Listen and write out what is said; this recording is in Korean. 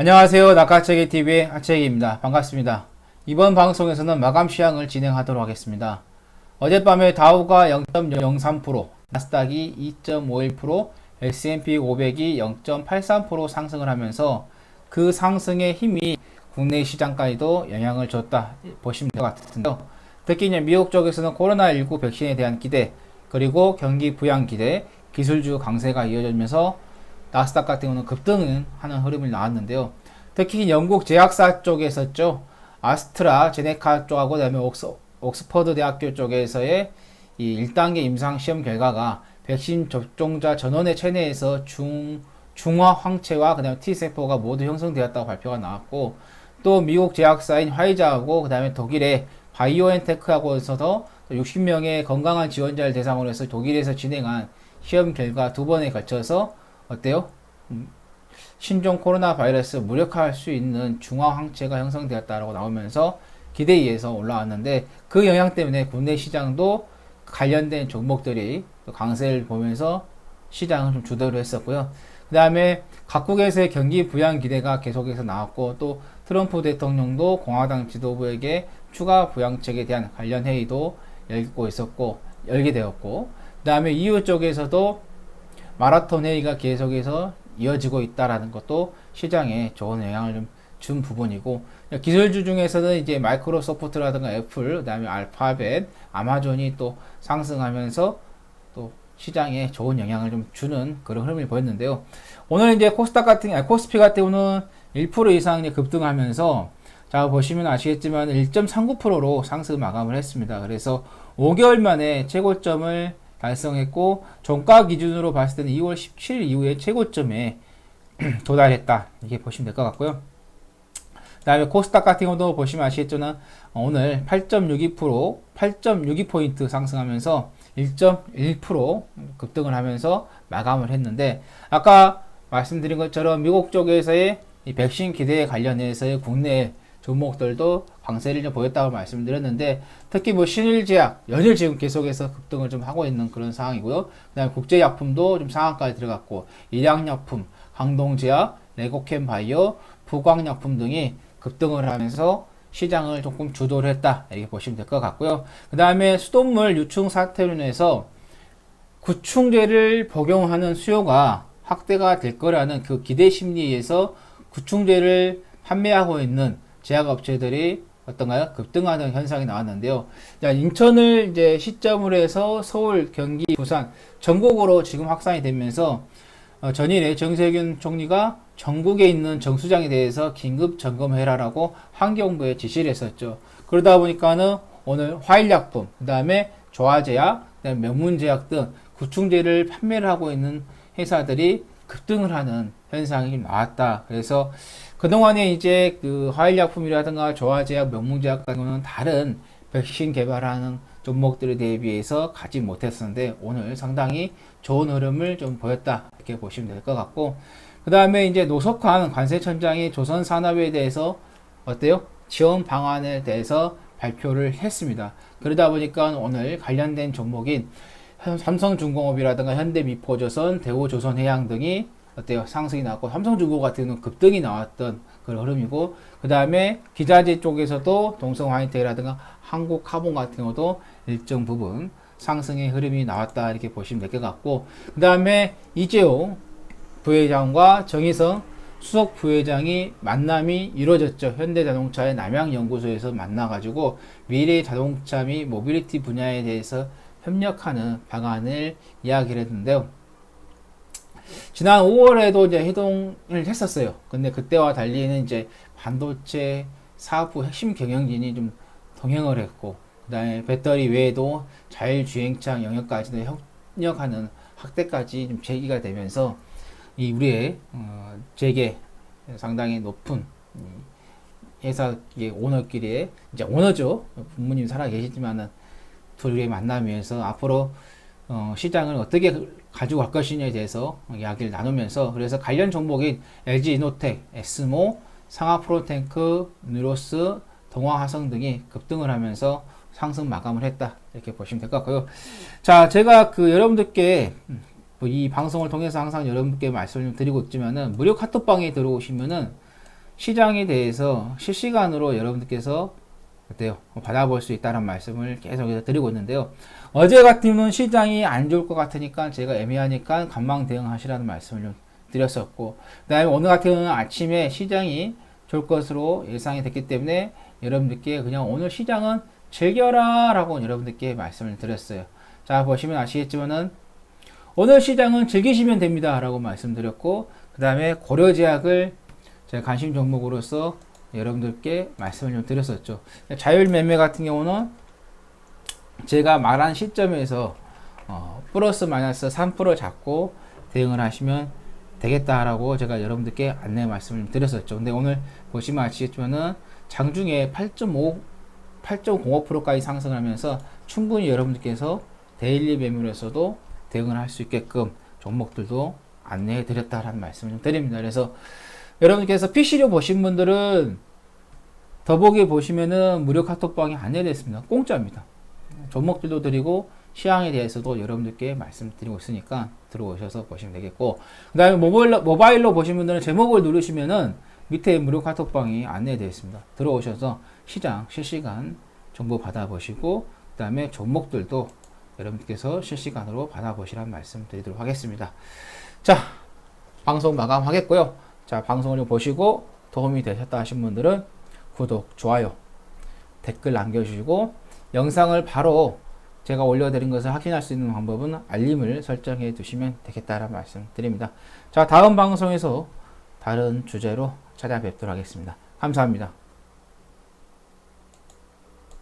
안녕하세요. 낙하책의 TV의 하책입니다. 반갑습니다. 이번 방송에서는 마감 시황을 진행하도록 하겠습니다. 어젯밤에 다우가 0.03%, 나스닥이 2.51%, S&P 500이 0.83% 상승을 하면서 그 상승의 힘이 국내 시장까지도 영향을 줬다 보시면 될 것 같은데요. 특히 미국 쪽에서는 코로나19 백신에 대한 기대, 그리고 경기 부양 기대, 기술주 강세가 이어지면서 나스닥 같은 경우는 급등하는 흐름이 나왔는데요. 특히 영국 제약사 쪽에서죠. 아스트라 제네카 쪽하고 그다음에 옥스, 옥스퍼드 대학교 쪽에서의 이 1단계 임상 시험 결과가 백신 접종자 전원의 체내에서 중 중화 황체와 그다음에 T 세포가 모두 형성되었다고 발표가 나왔고 또 미국 제약사인 화이자하고 그다음에 독일의 바이오엔테크하고서도 60명의 건강한 지원자를 대상으로 해서 독일에서 진행한 시험 결과 두 번에 걸쳐서 어때요? 음, 신종 코로나 바이러스 무력화할 수 있는 중화 항체가 형성되었다라고 나오면서 기대에 의해서 올라왔는데 그 영향 때문에 국내 시장도 관련된 종목들이 강세를 보면서 시장을 좀 주도를 했었고요. 그 다음에 각국에서의 경기 부양 기대가 계속해서 나왔고 또 트럼프 대통령도 공화당 지도부에게 추가 부양책에 대한 관련 회의도 열고 있었고 열게 되었고 그 다음에 EU 쪽에서도 마라톤 회의가 계속해서 이어지고 있다라는 것도 시장에 좋은 영향을 좀 준 부분이고 기술주 중에서는 이제 마이크로소프트라든가 애플, 그다음에 알파벳, 아마존이 또 상승하면서 또 시장에 좋은 영향을 좀 주는 그런 흐름을 보였는데요. 오늘 이제 코스닥 같은 아니, 코스피 같은 경우는 1% 이상 급등하면서 자 보시면 아시겠지만 1.39%로 상승 마감을 했습니다. 그래서 5개월 만에 최고점을 달성했고 종가 기준으로 봤을 때는 2월 17일 이후에 최고점에 도달했다 이렇게 보시면 될 것 같고요. 그 다음에 코스닥 같은 경우도 보시면 아시겠지만 오늘 8.62% 8.62포인트 상승하면서 1.1% 급등을 하면서 마감을 했는데 아까 말씀드린 것처럼 미국 쪽에서의 백신 기대에 관련해서의 국내 종목들도 강세를 좀 보였다고 말씀드렸는데 특히 뭐 신일제약 연일 지금 계속해서 급등을 좀 하고 있는 그런 상황이고요. 그다음에 국제약품도 좀 상한가에 들어갔고 일양약품, 강동제약, 레고캠 바이오, 부광약품 등이 급등을 하면서 시장을 조금 주도를 했다 이렇게 보시면 될 것 같고요. 그 다음에 수돗물 유충 사태로 인해서 구충제를 복용하는 수요가 확대가 될 거라는 그 기대 심리에서 구충제를 판매하고 있는 제약업체들이 어떤가요? 급등하는 현상이 나왔는데요. 자, 인천을 이제 시점으로 해서 서울, 경기, 부산 전국으로 지금 확산이 되면서 어, 전일에 정세균 총리가 전국에 있는 정수장에 대해서 긴급 점검해라라고 환경부에 지시를 했었죠. 그러다 보니까는 오늘 화일약품, 그 다음에 조화제약, 그 다음에 명문제약 등 구충제를 판매를 하고 있는 회사들이 급등을 하는 현상이 나왔다. 그래서 그동안에 이제 그 화일약품이라든가 조화제약, 명문제약 같은 경우는 다른 백신 개발하는 종목들에 대비해서 가지 못했었는데 오늘 상당히 좋은 흐름을 좀 보였다 이렇게 보시면 될 것 같고 그 다음에 이제 노석환 관세청장이 조선 산업에 대해서 어때요? 지원 방안에 대해서 발표를 했습니다. 그러다 보니까 오늘 관련된 종목인 삼성중공업이라든가 현대미포조선, 대우조선해양 등이 어때요? 상승이 나왔고 삼성중공 같은 경우는 급등이 나왔던 그런 흐름이고 그 다음에 기자재 쪽에서도 동성화이텍이라든가 한국카본 같은 경우도 일정 부분 상승의 흐름이 나왔다 이렇게 보시면 될 것 같고 그 다음에 이재용 부회장과 정희성 수석 부회장이 만남이 이루어졌죠. 현대자동차의 남양연구소에서 만나가지고 미래 자동차 및 모빌리티 분야에 대해서 협력하는 방안을 이야기를 했는데요. 지난 5월에도 이제 회동을 했었어요. 근데 그때와 달리는 이제 반도체 사업부 핵심 경영진이 좀 동행을 했고, 그 다음에 배터리 외에도 자율주행차 영역까지도 협력하는 확대까지 좀 제기가 되면서 이 우리의 어, 재계 상당히 높은 회사의 오너끼리의 이제 오너죠 부모님 살아 계시지만은 둘의 만남에서 앞으로 어, 시장을 어떻게 가지고 갈 것이냐에 대해서 이야기를 나누면서 그래서 관련 종목인 LG 이노텍, 에스모, 상하프로탱크, 뉴로스, 동화화성 등이 급등을 하면서 상승 마감을 했다 이렇게 보시면 될 것 같고요. 자, 제가 그 여러분들께 이 방송을 통해서 항상 여러분께 말씀을 드리고 있지만은 무료 카톡방에 들어오시면은 시장에 대해서 실시간으로 여러분들께서 어때요? 받아볼 수 있다는 말씀을 계속해서 드리고 있는데요. 어제 같으면 시장이 안 좋을 것 같으니까 제가 애매하니까 관망 대응하시라는 말씀을 좀 드렸었고, 그 다음에 오늘 같은 경우는 아침에 시장이 좋을 것으로 예상이 됐기 때문에 여러분들께 그냥 오늘 시장은 즐겨라 라고 여러분들께 말씀을 드렸어요. 자, 보시면 아시겠지만은 오늘 시장은 즐기시면 됩니다 라고 말씀드렸고, 그 다음에 고려제약을 제가 관심 종목으로서 여러분들께 말씀을 좀 드렸었죠. 자율 매매 같은 경우는 제가 말한 시점에서 어, 플러스 마이너스 3% 잡고 대응을 하시면 되겠다라고 제가 여러분들께 안내 말씀을 드렸었죠. 근데 오늘 보시면 아시겠지만은 장중에 8.5 8.05%까지 상승을 하면서 충분히 여러분들께서 데일리 매물에서도 대응을 할 수 있게끔 종목들도 안내해 드렸다라는 말씀을 좀 드립니다. 그래서 여러분께서 PC로 보신 분들은 더보기 보시면은 무료 카톡방이 안내됐습니다. 공짜입니다. 종목들도 드리고 시황에 대해서도 여러분들께 말씀드리고 있으니까 들어오셔서 보시면 되겠고 그 다음에 모바일로, 모바일로 보신 분들은 제목을 누르시면은 밑에 무료 카톡방이 안내되어 있습니다. 들어오셔서 시장 실시간 정보 받아보시고 그 다음에 종목들도 여러분께서 실시간으로 받아보시라는 말씀 드리도록 하겠습니다. 자 방송 마감하겠고요. 자 방송을 보시고 도움이 되셨다 하신 분들은 구독, 좋아요, 댓글 남겨주시고 영상을 바로 제가 올려드린 것을 확인할 수 있는 방법은 알림을 설정해 두시면 되겠다라는 말씀 드립니다. 자, 다음 방송에서 다른 주제로 찾아뵙도록 하겠습니다. 감사합니다.